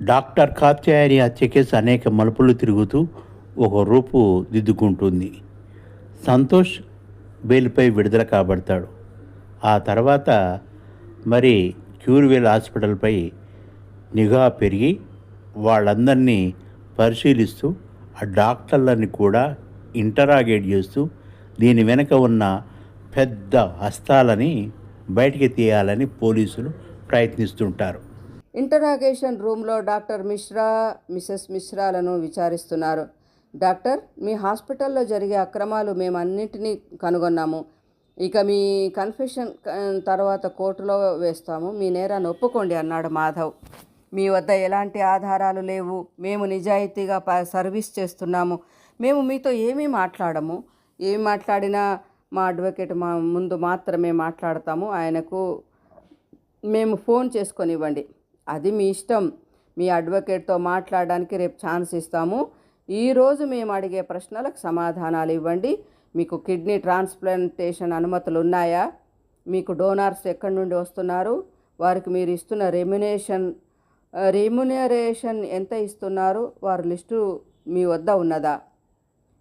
Doctor Katyayani హత్య case అనేక మలుపులు తిరుగుతూ ఒక రూపు దిద్దుకుంటుంది. సంతోష్ బెయిల్పై విడుదల కాబడతాడు. ఆ తర్వాత మరి క్యూర్వెల్ హాస్పిటల్పై నిఘా పెరిగి వాళ్ళందరినీ పరిశీలిస్తూ ఆ డాక్టర్లని కూడా ఇంటరాగేట్ చేస్తూ దీని వెనుక ఉన్న పెద్ద హస్తాలని బయటికి తీయాలని పోలీసులు ప్రయత్నిస్తుంటారు. ఇంటరాగేషన్ రూమ్లో డాక్టర్ మిశ్రా మిసెస్ మిశ్రాలను విచారిస్తున్నారు. డాక్టర్ మీ హాస్పిటల్లో జరిగే అక్రమాలు మేము అన్నింటినీ కనుగొన్నాము. ఇక మీ కన్ఫెషన్ తర్వాత కోర్టులో వేస్తాము. మీ నేరాన్ని ఒప్పుకోండి అన్నాడు మాధవ్. మీ వద్ద ఎలాంటి ఆధారాలు లేవు. మేము నిజాయితీగా ప- సర్వీస్ చేస్తున్నాము. మేము మీతో ఏమీ మాట్లాడము. ఏమి మాట్లాడినా మా అడ్వకేట్ మా ముందు మాత్రమే మాట్లాడతాము. ఆయనకు మేము ఫోన్ చేసుకొని ఇవ్వండి అది మీ ఇష్టం. మీ అడ్వకేట్తో మాట్లాడడానికి రేపు ఛాన్స్ ఇస్తాము. ఈరోజు మేము అడిగే ప్రశ్నలకు సమాధానాలు ఇవ్వండి. మీకు కిడ్నీ ట్రాన్స్ప్లాంటేషన్ అనుమతులు ఉన్నాయా? మీకు డోనార్స్ ఎక్కడి నుండి వస్తున్నారు? వారికి మీరు ఇస్తున్న రెమ్యునేషన్ రెమ్యునరేషన్ ఎంత ఇస్తున్నారు? వారి లిస్టు మీ వద్ద ఉన్నదా?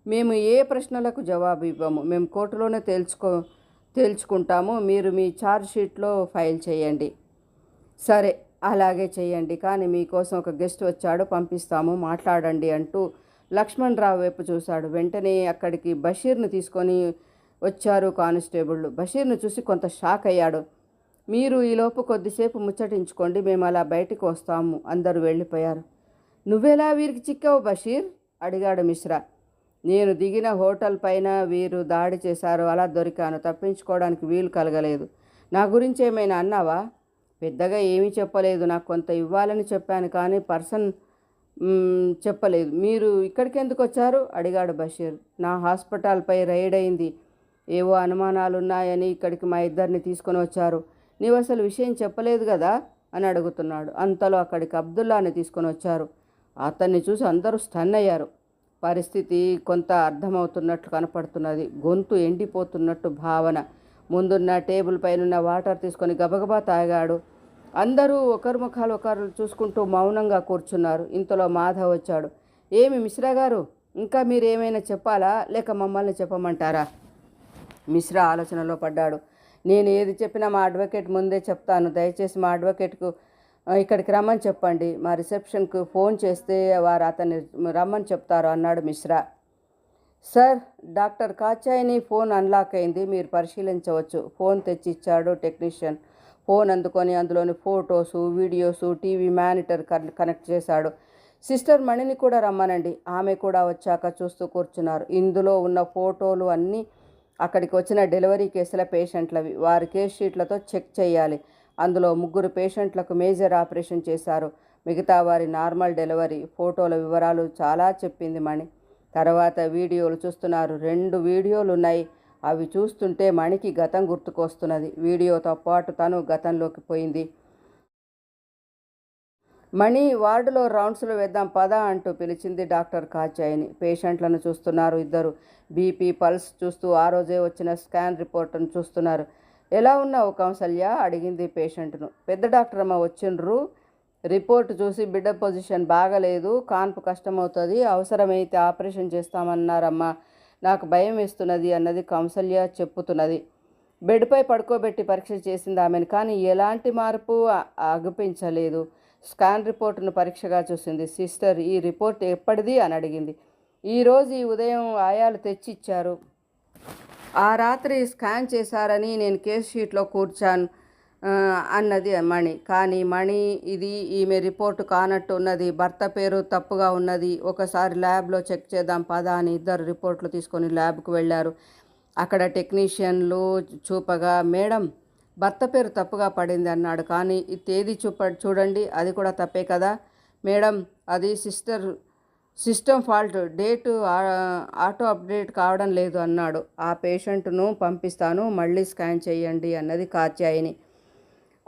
మేము ఏ ప్రశ్నలకు జవాబు ఇవ్వము. మేము కోర్టులోనే తేల్చుకో తేల్చుకుంటాము. మీరు మీ ఛార్జ్ షీట్లో ఫైల్ చేయండి. సరే. అలాగే చేయండి. కానీ మీకోసం ఒక గెస్ట్ వచ్చాడు పంపిస్తాము మాట్లాడండి అంటూ లక్ష్మణ్ రావు వైపు చూశాడు. వెంటనే అక్కడికి బషీర్ను తీసుకొని వచ్చారు కానిస్టేబుళ్ళు. బషీర్ను చూసి కొంత షాక్ అయ్యాడు. మీరు ఈలోపు కొద్దిసేపు ముచ్చటించుకోండి మేము అలా బయటికి వస్తాము. అందరూ వెళ్ళిపోయారు. నువ్వెలా వీరికి చిక్కావు బషీర్? అడిగాడు మిశ్రా. నేను దిగిన హోటల్ పైన వీరు దాడి చేశారు అలా దొరికాను. తప్పించుకోవడానికి వీలు కలగలేదు. నా గురించి ఏమైనా అన్నావా? పెద్దగా ఏమీ చెప్పలేదు. నాకు కొంత ఇవ్వాలని చెప్పాను కానీ పర్సన్ చెప్పలేదు. మీరు ఇక్కడికి ఎందుకు వచ్చారు? అడిగాడు బషీర్. నా హాస్పిటల్పై రైడ్ అయింది. ఏవో అనుమానాలు ఉన్నాయని ఇక్కడికి మా ఇద్దరిని తీసుకొని వచ్చారు. నీవు అసలు విషయం చెప్పలేదు కదా? అని అడుగుతున్నాడు. అంతలో అక్కడికి అబ్దుల్లాని తీసుకొని వచ్చారు. అతన్ని చూసి అందరూ స్టన్ అయ్యారు. పరిస్థితి కొంత అర్థమవుతున్నట్లు కనపడుతున్నది. గొంతు ఎండిపోతున్నట్టు భావన. ముందున్న టేబుల్ పైనున్న వాటర్ తీసుకొని గబగబా తాగాడు. అందరూ ఒకరి ముఖాలు ఒకరు చూసుకుంటూ మౌనంగా కూర్చున్నారు. ఇంతలో మాధవ్ వచ్చాడు. ఏమి మిశ్రా గారు ఇంకా మీరు ఏమైనా చెప్పాలా? లేక మమ్మల్ని చెప్పమంటారా? మిశ్రా ఆలోచనలో పడ్డాడు. నేను ఏది చెప్పినా మా అడ్వకేట్ ముందే చెప్తాను. దయచేసి మా అడ్వకేట్కు ఇక్కడికి రమ్మని చెప్పండి. మా రిసెప్షన్కు ఫోన్ చేస్తే వారు అతన్ని రమ్మని చెప్తారు అన్నాడు మిశ్రా. సార్ డాక్టర్ కాచాయిని ఫోన్ అన్లాక్ అయింది. మీరు పరిశీలించవచ్చు. ఫోన్ తెచ్చిచ్చాడు టెక్నీషియన్. ఫోన్ అందుకొని అందులోని ఫొటోసు వీడియోసు టీవీ మానిటర్ కన్- కనెక్ట్ చేశాడు. సిస్టర్ మణిని కూడా రమ్మనండి. ఆమె కూడా వచ్చాక చూస్తూ కూర్చున్నారు. ఇందులో ఉన్న ఫోటోలు అన్నీ అక్కడికి వచ్చిన డెలివరీ కేసుల పేషెంట్లవి. వారి కేస్ షీట్లతో చెక్ చేయాలి. అందులో ముగ్గురు పేషెంట్లకు మేజర్ ఆపరేషన్ చేశారు. మిగతా వారి నార్మల్ డెలివరీ. ఫోటోల వివరాలు చాలా చెప్పింది మణి. తర్వాత వీడియోలు చూస్తున్నారు. రెండు వీడియోలు ఉన్నాయి అవి చూస్తుంటే మణికి గతం గుర్తుకొస్తున్నది. వీడియోతో పాటు తను గతంలోకి పోయింది. మణి వార్డులో రౌండ్స్లో వేద్దాం పద అంటూ పిలిచింది డాక్టర్ కాచాయిని పేషెంట్లను చూస్తున్నారు ఇద్దరు. బీపీ పల్స్ చూస్తూ ఆ రోజే వచ్చిన స్కాన్ రిపోర్ట్ను చూస్తున్నారు. ఎలా ఉన్నావు కౌసల్య? అడిగింది పేషెంట్ను. పెద్ద డాక్టర్ అమ్మ వచ్చిండ్రు. రిపోర్ట్ చూసి బిడ్డ పొజిషన్ బాగలేదు కాన్పు కష్టమవుతుంది అవసరమైతే ఆపరేషన్ చేస్తామన్నారమ్మా నాకు భయం వేస్తున్నది అన్నది కౌసల్య చెప్పుతున్నది. బెడ్పై పడుకోబెట్టి పరీక్ష చేసింది ఆమెను కానీ ఎలాంటి మార్పు అగుపించలేదు స్కాన్ రిపోర్టును పరీక్షగా చూసింది. సిస్టర్ ఈ రిపోర్ట్ ఎప్పటిది అని అడిగింది. ఈరోజు ఈ ఉదయం ఆయాలు తెచ్చిచ్చారు. ఆ రాత్రి స్కాన్ చేశారని నేను కేస్ షీట్లో కూర్చాను. అన్నది మణి. కానీ మణి ఇది ఈమె రిపోర్టు కానట్టు ఉన్నది. భర్త పేరు తప్పుగా ఉన్నది. ఒకసారి ల్యాబ్లో చెక్ చేద్దాం పదా అని ఇద్దరు రిపోర్ట్లు తీసుకొని ల్యాబ్కు వెళ్ళారు. అక్కడ టెక్నీషియన్లు చూపగా మేడం భర్త పేరు తప్పుగా పడింది అన్నాడు. కానీ ఈ తేదీ చూప చూడండి అది కూడా తప్పే కదా? మేడం అది sister system fault. Date auto update కావడం లేదు అన్నాడు. ఆ పేషెంట్ను పంపిస్తాను. మళ్ళీ స్కాన్ చేయండి అన్నది కాత్యాయిని.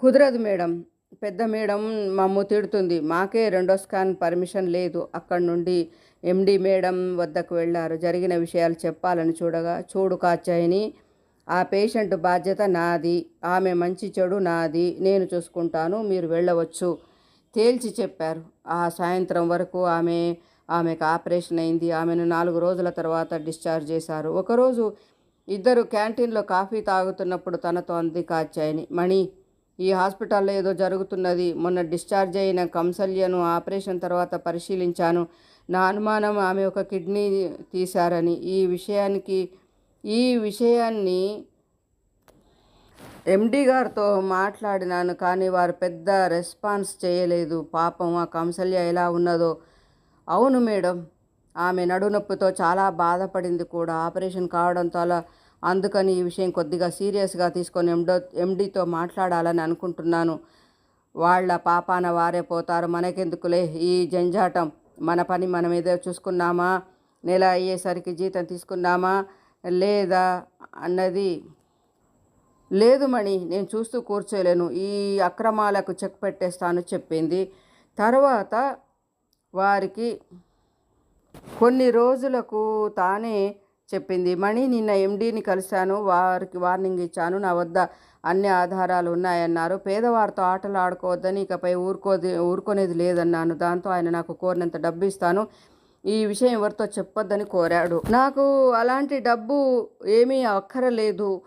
కుదరదు మేడం. పెద్ద మేడం మమ్ము తిడుతుంది. మాకే రెండో స్కాన్ పర్మిషన్ లేదు. అక్కడి నుండి ఎండి మేడం వద్దకు వెళ్ళారు జరిగిన విషయాలు చెప్పాలని చూడగా చూడు కాచాయిని ఆ పేషెంట్ బాధ్యత నాది. ఆమె మంచి చెడు నాది. నేను చూసుకుంటాను. మీరు వెళ్ళవచ్చు. తేల్చి చెప్పారు. ఆ సాయంత్రం వరకు ఆమె ఆమెకు ఆపరేషన్ అయింది. ఆమెను నాలుగు రోజుల తర్వాత డిశ్చార్జ్ చేశారు. ఒకరోజు ఇద్దరు క్యాంటీన్లో కాఫీ తాగుతున్నప్పుడు తనతో అంది కాచాయని మణి ఈ హాస్పిటల్లో ఏదో జరుగుతున్నది. మొన్న డిశ్చార్జ్ అయిన కంసల్యను ఆపరేషన్ తర్వాత పరిశీలించాను. నా అనుమానం ఆమె ఒక కిడ్నీ తీశారని. ఈ విషయానికి ఈ విషయాన్ని ఎండి గారితో మాట్లాడినాను కానీ వారు పెద్ద రెస్పాన్స్ చేయలేదు. పాపం ఆ కంసల్య ఎలా ఉన్నదో. అవును మేడం ఆమె నడునొప్పితో చాలా బాధపడింది కూడా. ఆపరేషన్ కావడంతో అలా అందుకని ఈ విషయం కొద్దిగా సీరియస్గా తీసుకొని ఎండో ఎండితో మాట్లాడాలని అనుకుంటున్నాను. వాళ్ళ పాపాన వారే పోతారు. మనకెందుకులే ఈ జంజాటం. మన పని మనం ఏదో చూసుకున్నామా? నెల అయ్యేసరికి జీతం తీసుకున్నామా? లేదా అన్నది లేదు మణి నేను చూస్తూ కూర్చోలేను. ఈ అక్రమాలకు చెక్ పెట్టేస్తాను చెప్పింది. తర్వాత వారికి కొన్ని రోజులకు తానే చెప్పింది. మణి నిన్న ఎండీని కలిశాను వారికి వార్నింగ్ ఇచ్చాను. నా వద్ద అన్ని ఆధారాలు ఉన్నాయన్నారు. పేదవారితో ఆటలు ఆడుకోవద్దని ఇకపై ఊరుకోది ఊరుకునేది లేదన్నాను. దాంతో ఆయన నాకు కోరినంత డబ్బు ఇస్తాను. ఈ విషయం ఎవరితో చెప్పొద్దని కోరాడు. నాకు అలాంటి డబ్బు ఏమీ అక్కరలేదు.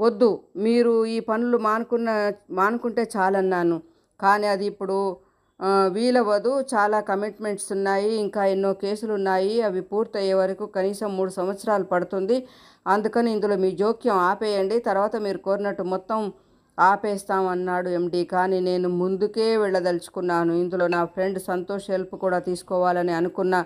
వద్దు మీరు ఈ పనులు మానుకున్న మానుకుంటే చాలన్నాను. కానీ అది ఇప్పుడు వీలవదు చాలా కమిట్మెంట్స్ ఉన్నాయి. ఇంకా ఎన్నో కేసులు ఉన్నాయి అవి పూర్తయ్యే వరకు కనీసం మూడు సంవత్సరాలు పడుతుంది. అందుకని ఇందులో మీ జోక్యం ఆపేయండి. తర్వాత మీరు కోరినట్టు మొత్తం ఆపేస్తామన్నాడు ఎండి. కానీ నేను ముందుకే వెళ్ళదలుచుకున్నాను. ఇందులో నా ఫ్రెండ్ సంతోష్ హెల్ప్ కూడా తీసుకోవాలని అనుకున్నా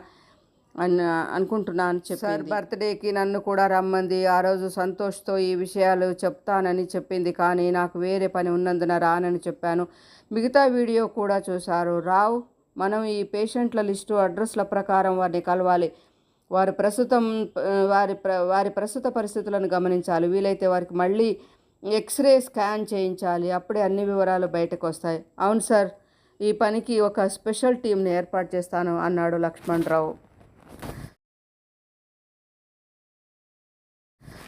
అని అనుకుంటున్నాను చెప్పారు సార్ బర్త్డేకి నన్ను కూడా రమ్మంది. ఆ రోజు సంతోష్తో ఈ విషయాలు చెప్తానని చెప్పింది. కానీ నాకు వేరే పని ఉన్నందున రానని చెప్పాను. మిగతా వీడియో కూడా చూశారు. రావు మనం ఈ పేషెంట్ల లిస్టు అడ్రస్ల ప్రకారం వారిని కలవాలి. వారి ప్రస్తుతం వారి ప్ర వారి ప్రస్తుత పరిస్థితులను గమనించాలి. వీలైతే వారికి మళ్ళీ ఎక్స్రే స్కాన్ చేయించాలి. అప్పుడే అన్ని వివరాలు బయటకు వస్తాయి అవును సార్ ఈ పనికి ఒక స్పెషల్ టీంని ఏర్పాటు చేస్తాను అన్నాడు లక్ష్మణ్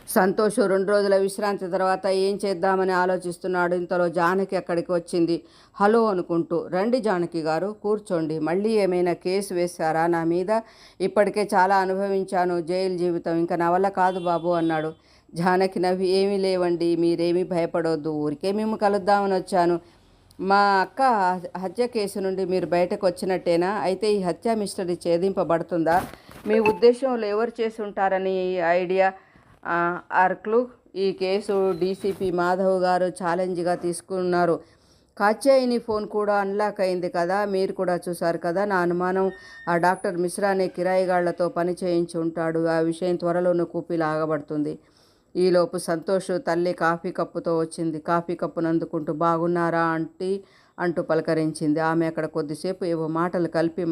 సంతోష్ రెండు రోజుల విశ్రాంతి తర్వాత ఏం చేద్దామని ఆలోచిస్తున్నాడు? ఇంతలో జానకి అక్కడికి వచ్చింది. హలో అనుకుంటూ రండి జానకి గారు కూర్చోండి. మళ్ళీ ఏమైనా కేసు వేశారా నా మీద? ఇప్పటికే చాలా అనుభవించాను. జైలు జీవితం ఇంకా నా వల్ల కాదు బాబు అన్నాడు. జానకి నవ్వి ఏమీ లేవండి. మీరేమీ భయపడొద్దు. ఊరికే మేము కలుద్దామని వచ్చాను. మా అక్క హత్య కేసు నుండి మీరు బయటకు వచ్చినట్టేనా? అయితే ఈ హత్య మిస్టరీ ఛేదింపబడుతుందా? మీ ఉద్దేశంలో ఎవరు చేసి ఉంటారని ఈ ఐడియా? అర్క్లు ఈ కేసు డీసీపీ మాధవ్ గారు ఛాలెంజ్గా తీసుకున్నారు. కాచాయిని ఫోన్ కూడా అన్లాక్ అయింది కదా మీరు కూడా చూశారు కదా నా అనుమానం ఆ డాక్టర్ మిశ్రానే కిరాయిగాళ్ళతో పని చేయించి ఉంటాడు ఆ విషయం త్వరలోనే కూపి లాగబడుతుంది. ఈలోపు సంతోష్ తల్లి కాఫీ కప్పుతో వచ్చింది. కాఫీ కప్పును అందుకుంటూ బాగున్నారా ఆంటీ? అంటూ పలకరించింది. ఆమె అక్కడ కొద్దిసేపు ఏవో మాటలు కలిపి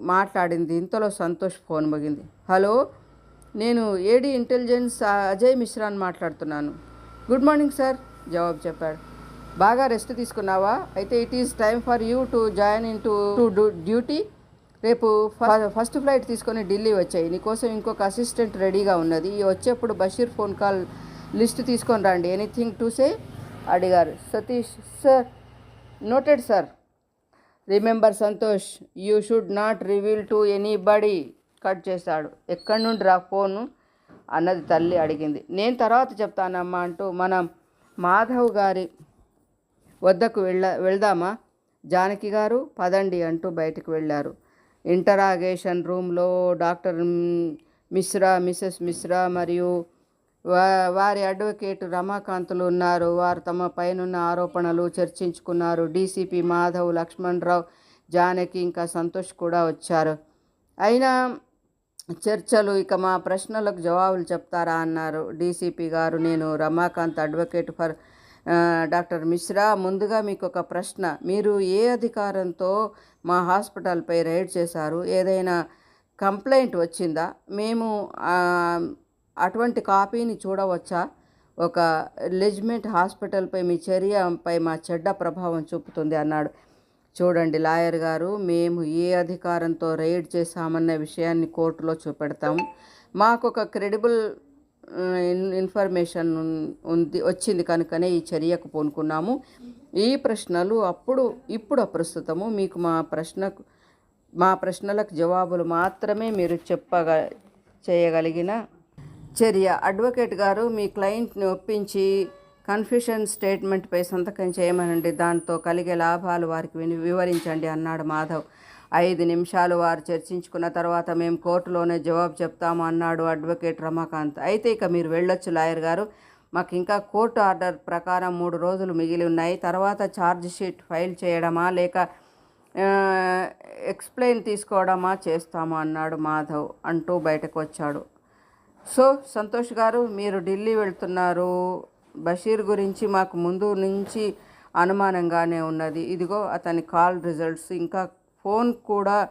మాట్లాడింది. ఇంతలో సంతోష్ ఫోన్ మోగింది. హలో? నేను ఏడి ఇంటెలిజెన్స్ అజయ్ మిశ్రాన్ మాట్లాడుతున్నాను. గుడ్ మార్నింగ్ సార్ జవాబు చెప్పాడు. బాగా రెస్ట్ తీసుకున్నావా? అయితే it is time for you to join in to to duty రేపు ఫ- ఫస్ట్ ఫ్లైట్ తీసుకొని ఢిల్లీ వచ్చాయి. నీకోసం ఇంకొక అసిస్టెంట్ రెడీగా ఉన్నది. వచ్చేప్పుడు బషీర్ ఫోన్ కాల్ లిస్ట్ తీసుకొని రండి. ఎనీథింగ్ టు సే అడిగారు. Satish sir noted sir remember Santosh you should not reveal to anybody cut చేశాడు. ఎక్కడి నుండి రా ఫోను అన్నది తల్లి అడిగింది. నేను తర్వాత చెప్తానమ్మా అంటూ మనం మాధవ్ గారి వద్దకు వెళ్ళ వెళ్దామా? జానకి గారు పదండి అంటూ బయటకు వెళ్ళారు. ఇంటరాగేషన్ రూమ్లో డాక్టర్ మిశ్రా మిసెస్ మిశ్రా మరియు వారి అడ్వకేట్ రమాకాంతులు ఉన్నారు. వారు తమ పైనున్న ఆరోపణలు చర్చించుకున్నారు. డీసీపీ మాధవ్ లక్ష్మణ్ రావు జానకి ఇంకా సంతోష్ కూడా వచ్చారు. అయినా చర్చలు ఇక మా ప్రశ్నలకు జవాబులు చెప్తారా అన్నారు. డీసీపీ గారు నేను Ramakant advocate for doctor Mishra ముందుగా మీకు ఒక ప్రశ్న. మీరు ఏ అధికారంతో మా హాస్పిటల్పై రైడ్ చేశారు? ఏదైనా కంప్లైంట్ వచ్చిందా? మేము అటువంటి కాపీని చూడవచ్చా? ఒక లెజ్మెంట్ హాస్పిటల్పై మీ చర్యపై మా చెడ్డ ప్రభావం చూపుతుంది అన్నాడు. చూడండి లాయర్ గారు మేము ఏ అధికారంతో రైడ్ చేశామన్న విషయాన్ని కోర్టులో చూపెడతాం. మాకు ఒక క్రెడిబుల్ ఇన్ఫర్మేషన్ ఉంది వచ్చింది కనుకనే ఈ చర్యకు పూనుకున్నాము. ఈ ప్రశ్నలు అప్పుడు ఇప్పుడు అప్రస్తుతము. మీకు మా ప్రశ్నకు మా ప్రశ్నలకు జవాబులు మాత్రమే మీరు చెప్పగ చేయగలిగిన చర్య. అడ్వకేట్ గారు మీ క్లయింట్ని ఒప్పించి కన్ఫ్యూషన్ స్టేట్మెంట్పై సంతకం చేయమనండి. దాంతో కలిగే లాభాలు వారికి విని వివరించండి అన్నాడు మాధవ్. ఐదు నిమిషాలు వారు చర్చించుకున్న తర్వాత మేము కోర్టులోనే జవాబు చెప్తాము అన్నాడు అడ్వకేట్ రమాకాంత్. అయితే ఇక మీరు వెళ్ళొచ్చు లాయర్ గారు. మాకు ఇంకా కోర్టు ఆర్డర్ ప్రకారం మూడు రోజులు మిగిలి ఉన్నాయి. తర్వాత ఛార్జ్ షీట్ ఫైల్ చేయడమా లేక ఎక్స్ప్లెయిన్ తీసుకోవడమా చేస్తాము అన్నాడు మాధవ్ అంటూ బయటకు వచ్చాడు. సో సంతోష్ గారు మీరు ఢిల్లీ వెళ్తున్నారు. బషీర్ గురించి మాకు ముందు నుంచి అనుమానంగానే ఉన్నది. ఇదిగో అతని కాల్ రిజల్ట్స్. ఇంకా ఫోన్ కూడా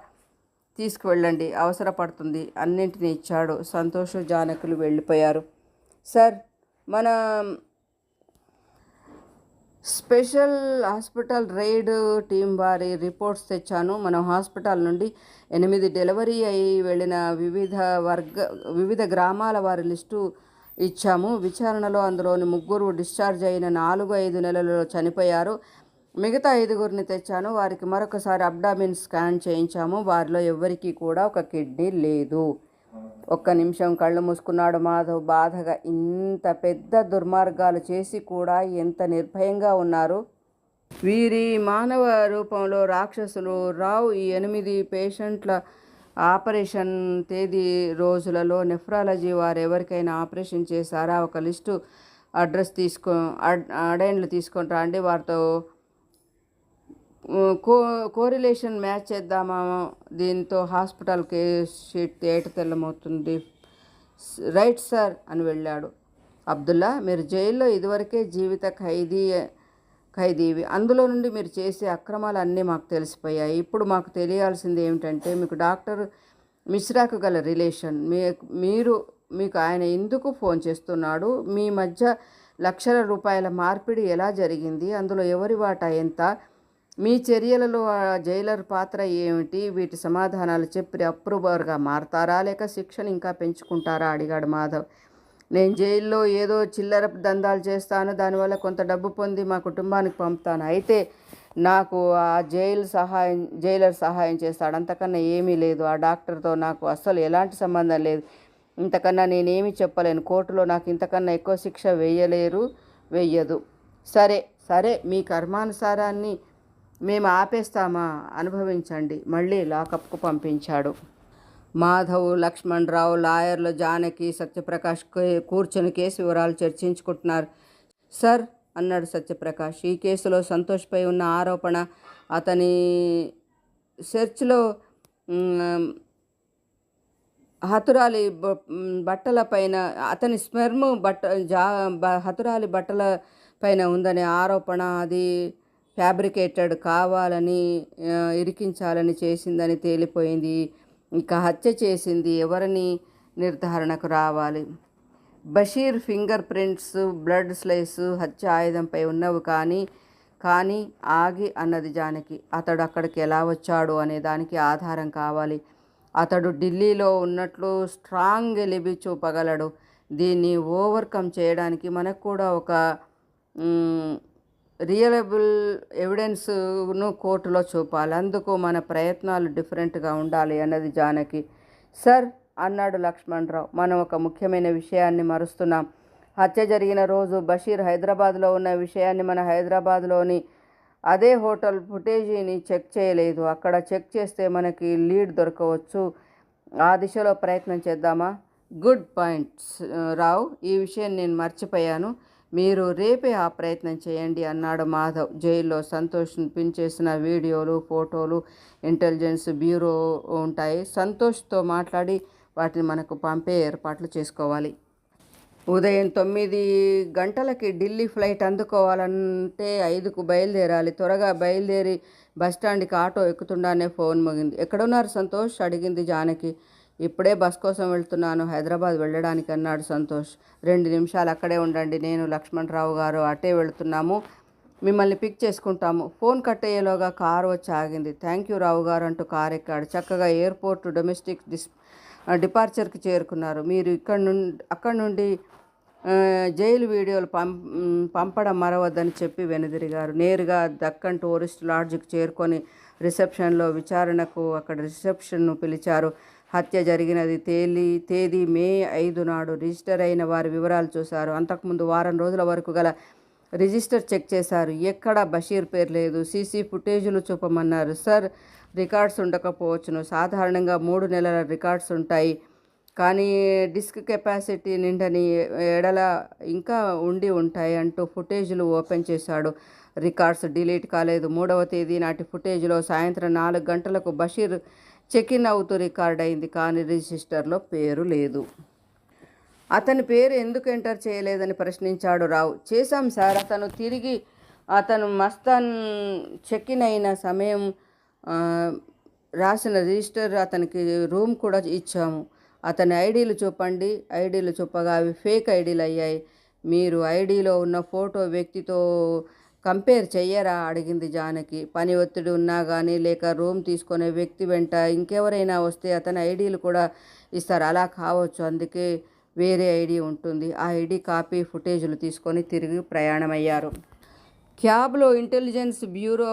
తీసుకువెళ్ళండి. అవసరపడుతుంది. అన్నింటినీ ఇచ్చాడు. సంతోష జానకులు వెళ్ళిపోయారు. సార్ మన స్పెషల్ హాస్పిటల్ రైడ్ టీం వారి రిపోర్ట్స్ తెచ్చాను. మనం హాస్పిటల్ నుండి ఎనిమిది డెలివరీ అయి వెళ్ళిన వివిధ వర్గ వివిధ గ్రామాల వారి లిస్టు ఇచ్చాము. విచారణలో అందులోని ముగ్గురు డిశ్చార్జ్ అయిన నాలుగు ఐదు నెలలలో చనిపోయారు. మిగతా ఐదుగురిని తెచ్చాను. వారికి మరొకసారి అబ్డామిన్ స్కాన్ చేయించాము. వారిలో ఎవ్వరికీ కూడా ఒక కిడ్నీ లేదు. ఒక్క నిమిషం కళ్ళు మూసుకున్నాడు మాధవ్. బాధగా ఇంత పెద్ద దుర్మార్గాలు చేసి కూడా ఎంత నిర్భయంగా ఉన్నారు. వీరి మానవ రూపంలో రాక్షసులు రావు. ఈ ఎనిమిది పేషెంట్ల ఆపరేషన్ తేదీ రోజులలో నెఫ్రాలజీ వారు ఎవరికైనా ఆపరేషన్ చేశారా? ఒక లిస్టు అడ్రస్ తీసుకో అడ్ అడైన్లు తీసుకొని రండి. వారితో కో కోరిలేషన్ మ్యాచ్ చేద్దామా? దీంతో హాస్పిటల్ షీట్ ఏట తెల్లమవుతుంది. రైట్ సార్ అని వెళ్ళాడు. అబ్దుల్లా మీరు జైల్లో ఇదివరకే జీవిత ఖైదీ ఖైదీవి. అందులో నుండి మీరు చేసే అక్రమాలు అన్నీ మాకు తెలిసిపోయాయి. ఇప్పుడు మాకు తెలియాల్సింది ఏమిటంటే మీకు డాక్టర్ మిశ్రాకు గల రిలేషన్. మీ మీరు మీకు ఆయన ఎందుకు ఫోన్ చేస్తున్నాడు? మీ మధ్య లక్షల రూపాయల మార్పిడి ఎలా జరిగింది? అందులో ఎవరి వాటా ఎంత? మీ చర్యలలో ఆ జైలర్ పాత్ర ఏమిటి? వీటి సమాధానాలు చెప్పి అప్రూవర్గా మారతారా? లేక శిక్షను ఇంకా పెంచుకుంటారా? అడిగాడు మాధవ్. నేను జైల్లో ఏదో చిల్లర దందాలు చేస్తాను దానివల్ల కొంత డబ్బు పొంది మా కుటుంబానికి పంపుతాను. అయితే నాకు ఆ జైలు సహాయం జైలర్ సహాయం చేస్తాడు. అంతకన్నా ఏమీ లేదు. ఆ డాక్టర్తో నాకు అస్సలు ఎలాంటి సంబంధం లేదు. ఇంతకన్నా నేనేమీ చెప్పలేను. కోర్టులో నాకు ఇంతకన్నా ఎక్కువ శిక్ష వేయలేరు వెయ్యదు సరే సరే మీ కర్మానుసారాన్ని మేము ఆపేస్తామా? అనుభవించండి. మళ్ళీ లాకప్కు పంపించాడు. మాధవ్ లక్ష్మణ్ రావు లాయర్లు జానకి సత్యప్రకాష్ కే- కూర్చొని కేసు వివరాలు చర్చించుకుంటున్నారు. సార్ అన్నాడు సత్యప్రకాష్ ఈ కేసులో సంతోష్పై ఉన్న ఆరోపణ అతని సెర్చ్లో హతురాలి బట్టల పైన అతని స్మెర్మ్ బట్ట జా బ- హతురాలి బట్టల పైన ఉందనే ఆరోపణ అది ఫ్యాబ్రికేటెడ్ కావాలని ఇరికించాలని చేసిందని తేలిపోయింది. ఇక హత్య చేసింది ఎవరిని నిర్ధారణకు రావాలి? Basheer finger prints blood slice హత్య ఆయుధంపై ఉన్నవి కానీ కానీ ఆగి అన్నది జానకి. అతడు అక్కడికి ఎలా వచ్చాడు అనే దానికి ఆధారం కావాలి. అతడు ఢిల్లీలో ఉన్నట్లు స్ట్రాంగ్ లిబి చూపగలడు. దీన్ని ఓవర్కమ్ చేయడానికి మనకు కూడా ఒక రియలబుల్ ఎవిడెన్స్ను కోర్టులో చూపాలి. అందుకు మన ప్రయత్నాలు డిఫరెంట్గా ఉండాలి అన్నది జానకి. సార్ అన్నాడు లక్ష్మణరావు మనం ఒక ముఖ్యమైన విషయాన్ని మరుస్తున్నాం. హత్య జరిగిన రోజు బషీర్ హైదరాబాద్లో ఉన్న విషయాన్ని మన హైదరాబాద్లోని అదే హోటల్ ఫుటేజీని చెక్ చేయలేదు. అక్కడ చెక్ చేస్తే మనకి లీడ్ దొరకవచ్చు. ఆ దిశలో ప్రయత్నం చేద్దామా? Good points Rao. ఈ విషయం నేను మర్చిపోయాను. మీరు రేపే ఆ ప్రయత్నం చేయండి అన్నాడు మాధవ్. జైల్లో సంతోష్ పిన్ చేసిన వీడియోలు ఫోటోలు ఇంటెలిజెన్స్ బ్యూరో ఉంటాయి. సంతోష్తో మాట్లాడి వాటిని మనకు పంపే ఏర్పాట్లు చేసుకోవాలి. ఉదయం తొమ్మిది గంటలకి ఢిల్లీ ఫ్లైట్ అందుకోవాలంటే ఐదుకు బయలుదేరాలి. త్వరగా బయలుదేరి బస్టాండ్కి ఆటో ఎక్కుతుండానే ఫోన్ మోగింది. ఎక్కడున్నారు సంతోష్? అడిగింది జానకి. ఇప్పుడే బస్ కోసం వెళ్తున్నాను హైదరాబాద్ వెళ్ళడానికి అన్నాడు సంతోష్. రెండు నిమిషాలు అక్కడే ఉండండి నేను లక్ష్మణరావు గారు అటే వెళుతున్నాము మిమ్మల్ని పిక్ చేసుకుంటాము. ఫోన్ కట్ అయ్యేలోగా కారు వచ్చి ఆగింది. థ్యాంక్ యూ రావు గారు అంటూ కారు ఎక్కాడు. చక్కగా ఎయిర్పోర్ట్ డొమెస్టిక్ డిస్ డిపార్చర్కి చేరుకున్నారు. మీరు ఇక్కడ నుండి అక్కడ నుండి జైలు వీడియోలు పం పంపడం మరవద్దని చెప్పి వెనుదిరిగారు. నేరుగా దక్కన్ టూరిస్ట్ లాడ్జ్కి చేరుకొని రిసెప్షన్లో విచారణకు అక్కడ రిసెప్షన్ను పిలిచారు. హత్య జరిగినది. తేలి తేదీ మే ఐదు నాడు రిజిస్టర్ అయిన వారి వివరాలు చూశారు. అంతకుముందు వారం రోజుల వరకు గల రిజిస్టర్ చెక్ చేశారు. ఎక్కడ బషీర్ పేరు లేదు. సీసీ ఫుటేజీలు చూపమన్నారు. సార్ రికార్డ్స్ ఉండకపోవచ్చును. సాధారణంగా మూడు నెలల రికార్డ్స్ ఉంటాయి. కానీ డిస్క్ కెపాసిటీ నిండని ఎడల ఇంకా ఉండి ఉంటాయి అంటూ ఫుటేజ్లు ఓపెన్ చేశాడు. రికార్డ్స్ డిలీట్ కాలేదు. మూడవ తేదీ నాటి ఫుటేజ్లో సాయంత్రం నాలుగు గంటలకు బషీర్ చెక్ ఇన్ అవుతూ రికార్డ్ అయింది కానీ రిజిస్టర్లో పేరు లేదు. అతని పేరు ఎందుకు ఎంటర్ చేయలేదని ప్రశ్నించాడు రావు. చేశాం సార్. అతను తిరిగి అతను మస్తాన్ చెక్ ఇన్ అయిన సమయం రాసిన రిజిస్టర్ అతనికి రూమ్ కూడా ఇచ్చాము. అతని ఐడీలు చూపండి. ఐడీలు చూపగా అవి ఫేక్ ఐడీలు అయ్యాయి. మీరు ఐడీలో ఉన్న ఫోటో వ్యక్తితో కంపేర్ చెయ్యరా? అడిగింది జానకి. పని ఒత్తిడి ఉన్నా కానీ లేక రూమ్ తీసుకునే వ్యక్తి వెంట ఇంకెవరైనా వస్తే అతని ఐడీలు కూడా ఇస్తారు. అలా కావచ్చు. అందుకే వేరే ఐడి ఉంటుంది. ఆ ఐడి కాపీ ఫుటేజ్లు తీసుకొని తిరిగి ప్రయాణమయ్యారు. క్యాబ్లో ఇంటెలిజెన్స్ బ్యూరో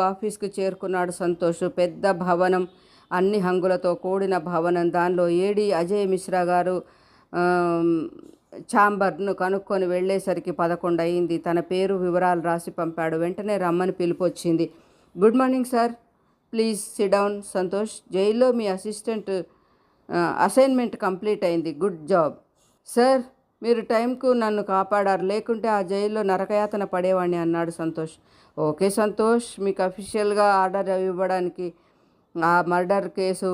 ఆఫీస్కి చేరుకున్నాడు సంతోష్. పెద్ద భవనం అన్ని హంగులతో కూడిన భవనం. దానిలో ఏడీ అజయ్ మిశ్రా గారు ఛాంబర్ను కనుక్కొని వెళ్ళేసరికి పదకొండు అయింది. తన పేరు వివరాలు రాసి పంపాడు. వెంటనే రమ్మని పిలుపు వచ్చింది good morning sir. Please sit down Santosh జైల్లో మీ అసిస్టెంట్ అసైన్మెంట్ కంప్లీట్ అయింది. Good job. సార్ మీరు టైంకు నన్ను కాపాడారు. లేకుంటే ఆ జైల్లో నరకయాతన పడేవాడిని అన్నాడు సంతోష్. ఓకే సంతోష్. మీకు అఫీషియల్గా ఆర్డర్ ఇవ్వడానికి ఆ మర్డర్ కేసు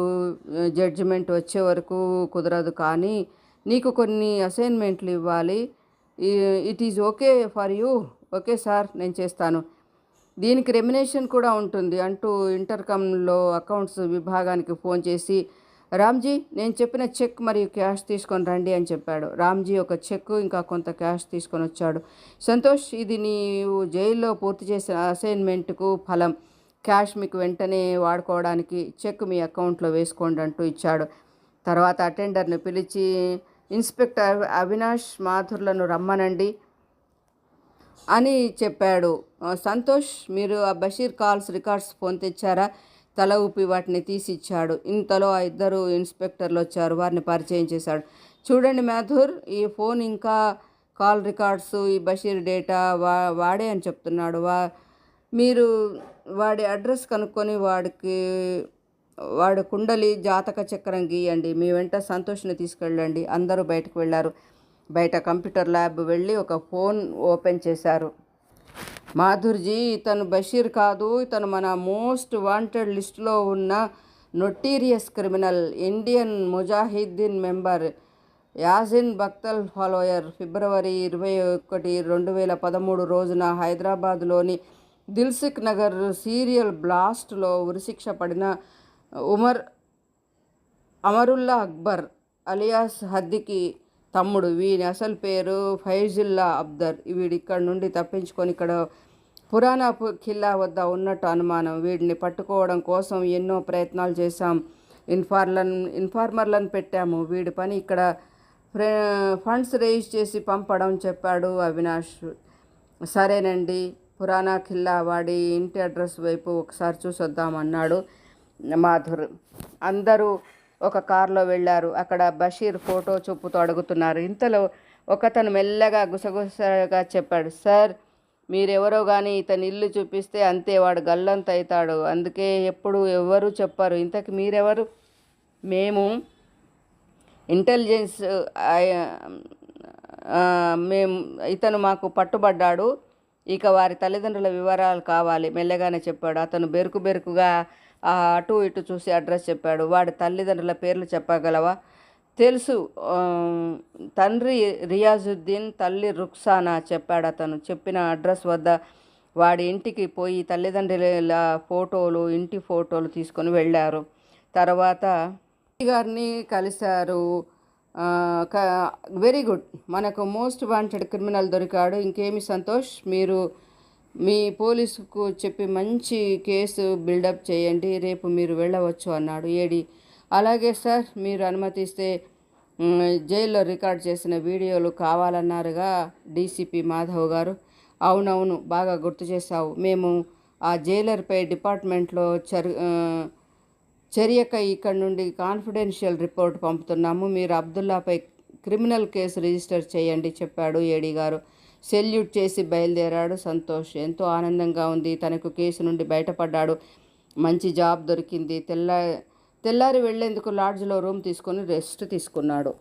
జడ్జిమెంట్ వచ్చే వరకు కుదరదు. కానీ నీకు కొన్ని అసైన్మెంట్లు ఇవ్వాలి. It is okay for you okay sir నేను చేస్తాను. దీనికి రెమినేషన్ కూడా ఉంటుంది. అంటూ ఇంటర్కమ్లో అకౌంట్స్ విభాగానికి ఫోన్ చేసి రామ్జీ నేను చెప్పిన చెక్ మరియు క్యాష్ తీసుకొని రండి అని చెప్పాడు. రామ్జీ ఒక చెక్ ఇంకా కొంత క్యాష్ తీసుకొని వచ్చాడు. సంతోష్ ఇది నీవు జైల్లో పూర్తి చేసిన అసైన్మెంట్కు ఫలం. క్యాష్ మీకు వెంటనే వాడుకోవడానికి చెక్ మీ అకౌంట్లో వేసుకోండి అంటూ ఇచ్చాడు. తర్వాత అటెండర్ని పిలిచి ఇన్స్పెక్టర్ అవినాష్ మాథుర్లను రమ్మనండి అని చెప్పాడు. సంతోష్ మీరు ఆ బషీర్ కాల్స్ రికార్డ్స్ ఫోన్ తెచ్చారా? తల ఊపి వాటిని తీసి ఇచ్చాడు ఇంతలో ఆ ఇద్దరు ఇన్స్పెక్టర్లు వచ్చారు. వారిని పరిచయం చేశాడు. చూడండి మాథుర్ ఈ ఫోన్ ఇంకా కాల్ రికార్డ్స్ ఈ బషీర్ డేటా వా వాడే అని చెప్తున్నాడు. వా మీరు వాడి అడ్రస్ కనుక్కొని వాడికి వాడు కుండలి జాతక చక్రం గీయండి మీ వెంట సంతోష్ని తీసుకెళ్ళండి అందరూ బయటకు వెళ్ళారు. బయట కంప్యూటర్ ల్యాబ్ వెళ్ళి ఒక ఫోన్ ఓపెన్ చేశారు. మాధుర్జీ ఇతను బషీర్ కాదు ఇతను మన మోస్ట్ వాంటెడ్ లిస్టులో ఉన్న notorious criminal Indian Mujahideen member Yasin Bhatkal follower. ఫిబ్రవరి ఇరవై ఒకటి రెండు వేల పదమూడు రోజున హైదరాబాద్లోని దిల్సిక్ నగర్ సీరియల్ బ్లాస్ట్లో ఉరిశిక్ష పడిన ఉమర్ అమరుల్లా అక్బర్ అలియాస్ హద్దికి తమ్ముడు. వీని అసలు పేరు ఫైజుల్లా అబ్దర్. వీడు ఇక్కడ నుండి తప్పించుకొని ఇక్కడ పురాణా ఖిల్లా వద్ద ఉన్నట్టు అనుమానం. వీడిని పట్టుకోవడం కోసం ఎన్నో ప్రయత్నాలు చేశాం. ఇన్ఫార్లను ఇన్ఫార్మర్లను పెట్టాము. వీడి పని ఇక్కడ ఫ్రె- ఫండ్స్ రేజ్ చేసి పంపడం చెప్పాడు అవినాష్. సరేనండి పురాణా ఖిల్లా వాడి ఇంటి అడ్రస్ వైపు ఒకసారి చూసొద్దామన్నాడు మాధుర్. అందరూ ఒక కారులో వెళ్ళారు. అక్కడ బషీర్ ఫోటో చూపుతూ అడుగుతున్నారు. ఇంతలో ఒకతను మెల్లగా గుసగుసగా చెప్పాడు సార్ మీరెవరో కానీ ఇతని ఇల్లు చూపిస్తే అంతే వాడు గల్లంత అవుతాడు అందుకే ఎప్పుడు ఎవరు చెప్పారు. ఇంతకు మీరెవరు? మేము ఇంటెలిజెన్స్ మేము ఇతను మాకు పట్టుబడ్డాడు. ఇక వారి తల్లిదండ్రుల వివరాలు కావాలి మెల్లగానే చెప్పాడు. అతను బెరుకు బెరుకుగా అటు ఇటు చూసి అడ్రస్ చెప్పాడు. వాడి తల్లిదండ్రుల పేర్లు చెప్పగలవా? తెలుసు. తండ్రి రియాజుద్దీన్ తల్లి రుక్సానా చెప్పాడు అతను. చెప్పిన అడ్రస్ వద్ద వాడి ఇంటికి పోయి తల్లిదండ్రుల ఫోటోలు ఇంటి ఫోటోలు తీసుకొని వెళ్ళారు. తర్వాత గారిని కలిశారు. Very good. మనకు మోస్ట్ వాంటెడ్ క్రిమినల్ దొరికాడు. ఇంకేమి సంతోష్? మీరు మీ పోలీసుకు చెప్పి మంచి కేసు బిల్డప్ చేయండి రేపు మీరు వెళ్ళవచ్చు అన్నాడు ఏడి. అలాగే సార్ మీరు అనుమతిస్తే జైల్లో రికార్డ్ చేసిన వీడియోలు కావాలన్నారుగా డీసీపీ మాధవ్ గారు. అవునవును బాగా గుర్తు చేశావు. మేము ఆ జైలర్పై డిపార్ట్మెంట్లో చర్ చర్యక ఇక్కడ నుండి కాన్ఫిడెన్షియల్ రిపోర్ట్ పంపుతున్నాము. మీరు అబ్దుల్లాపై క్రిమినల్ కేసు రిజిస్టర్ చేయండి చెప్పాడు ఏడీ గారు. సెల్యూట్ చేసి బయలుదేరాడు సంతోష్. ఎంతో ఆనందంగా ఉంది. తనకు కేసు నుండి బయటపడ్డాడు. మంచి జాబ్ దొరికింది. తెల్ల తెల్లారి వెళ్ళేందుకు లాడ్జ్లో రూమ్ తీసుకొని రెస్ట్ తీసుకున్నాడు.